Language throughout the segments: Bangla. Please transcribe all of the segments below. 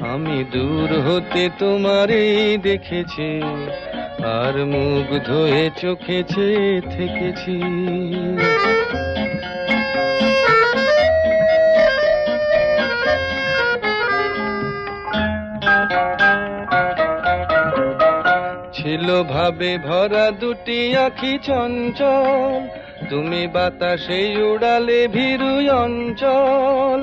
আমি দূর হতে তোমারই দেখেছি, আর মুগ্ধ হয়ে চোখেছে থেকেছি। ছিল ভাবে ভরা দুটি আখি চঞ্চল, তুমি বাতাসে উড়ালে ভীরু অঞ্চল।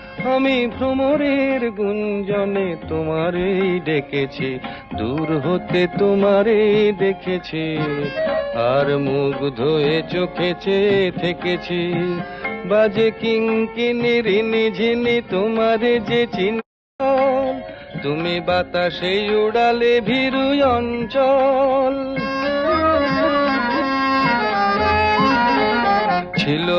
আমি ভ্রমরের গুঞ্জনে তোমারেই ডেকেছি, দূর হতে তোমারেই দেখেছি, আর মুগ্ধ হয়ে চোখে চেয়ে থেকেছি। বাজে কিঙ্কিনি রিনি ঝিনি তোমারে যে চিনি তুমি বাতাসে উড়ালে ভীরু অঞ্চল।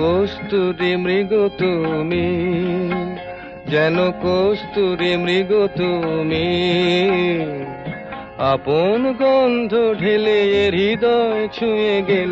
কস্তুরি মৃগ তুমি যেন কস্তুরি মৃগ তুমি। আপন গন্ধ ঢেলে হৃদয় ছুঁয়ে গেলে